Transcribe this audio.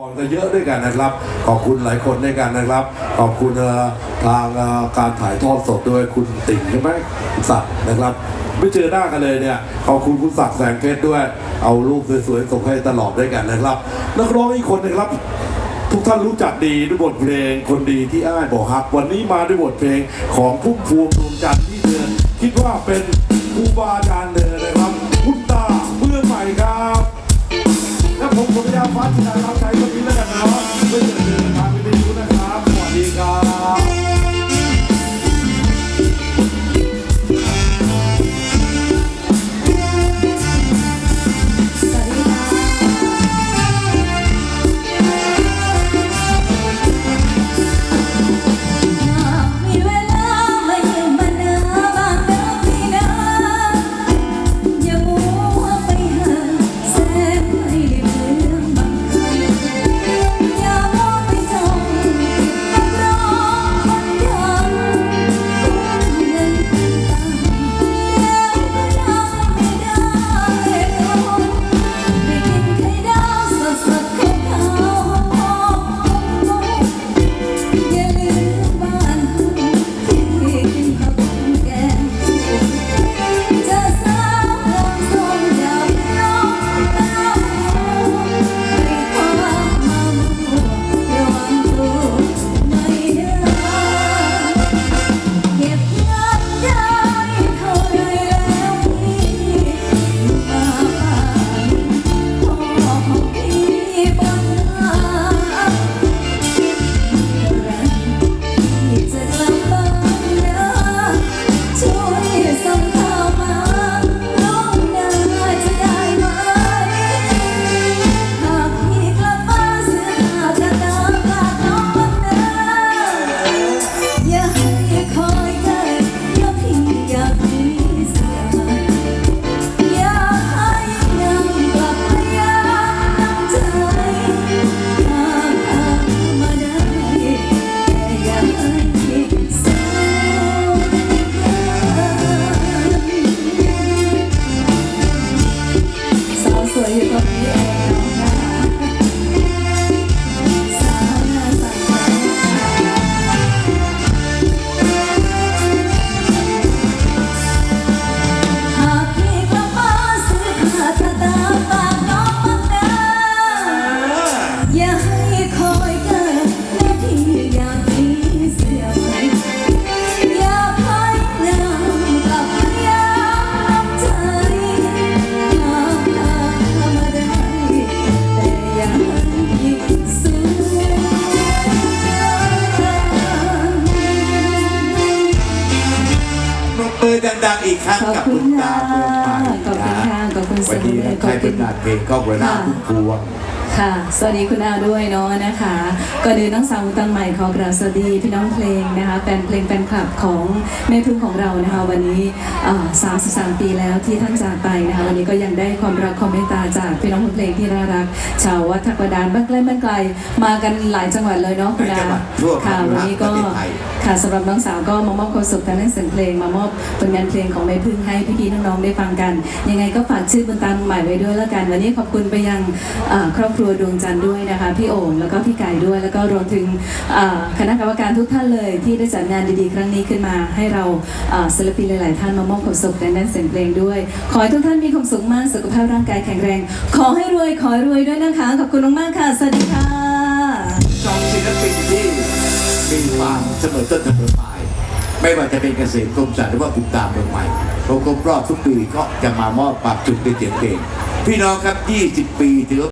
ก่อนก็เยอะด้วยกันนะครับ ขอบคุณหลายคนด้วยกันนะครับ ขอบคุณทางการถ่ายทอดสดด้วยคุณติ่งใช่ไหมคุณศักดิ์นะครับ ไม่เจอหน้ากันเลยเนี่ยขอบคุณคุณศักดิ์แสงเพชรด้วย เอารูปสวยๆส่งให้ตลอดด้วยกันนะครับ นักร้องอีกคนนะครับทุกท่านรู้จักดีด้วยบทเพลงคนดีที่อ้ายบอกฮัก วันนี้มาด้วยบทเพลงของพุ่มพวงดวงจันทร์ที่เธอคิดว่าเป็นครูบาอาจารย์เลยนะครับ คุณตาเพื่อใหม่ครับ และผมผมยาฟ้าจิตใจรับใช้ มือดังๆอีกครั้งขอบกับคุคุณณค่ะตาเมืองใหม่ขอบคุณค่ะขอบคุณเสวันมนี้อใครเป็นงานเพลงก็หัวหน้าค่ะคุณพวง ค่ะ สวัสดีคุณอาด้วยเนาะนะคะก่อนอื่นน้องสาวตังใหม่ขอกราบสวัสดีพี่น้องเพลงนะคะแฟนเพลงแฟนคลับของแม่พึ่งของเรานะคะวันนี้อ่า33 ปีแล้วที่ท่านจากไปนะคะวันนี้ก็ยังได้ความรักความเมตตาจากพี่น้องเพลงที่น่ารัก ชาววัดทักวดานบ้านใกล้บ้านไกลมากันหลายจังหวัดเลยเนาะคุณหลายจัอางหวัดทั่วค่ะประเทศวันนี้ก็ไทยค่ะสำหรับน้องสาวก็มามอบความสุขทางด้านเสียงเพลงมามอบผลงานเพลงของแม่พึ่งให้พี่ๆน้องๆได้ฟังกัน ยังไงก็ฝากชื่อบุญตาใหม่ไว้ด้วยแล้วกัน วันนี้ขอบคุณไปยังอ่าครอบครัวดวงจันทร์ด้วยนะคะพี่โอ่งแล้วก็พี่ไก่ด้วย แล้วก็รวมถึงคณะกรรมการทุกท่านเลยที่ได้จัดงานดีๆ ครั้งนี้ขึ้นมาให้เราศิลปินหลาย ๆ ท่านมามอบความสุขในด้านเสียงเพลงด้วย ขอให้ทุกท่านมีความสุขมากสุขภาพร่างกายแข็งแรง ขอให้รวยขอให้รวยด้วยนะคะขอบคุณมากๆค่ะสวัสดีค่ะสองศิลปินที่มีความเสมอต้นเสมอปลายไม่ว่าจะเป็นเกษตรกรมสัตว์หรือว่าคุณตามเมืองใหม่ครบรอบทุกปีก็จะมามอบความสุขในเสียงเพลงพี่น้องครับ 20 ปีถือ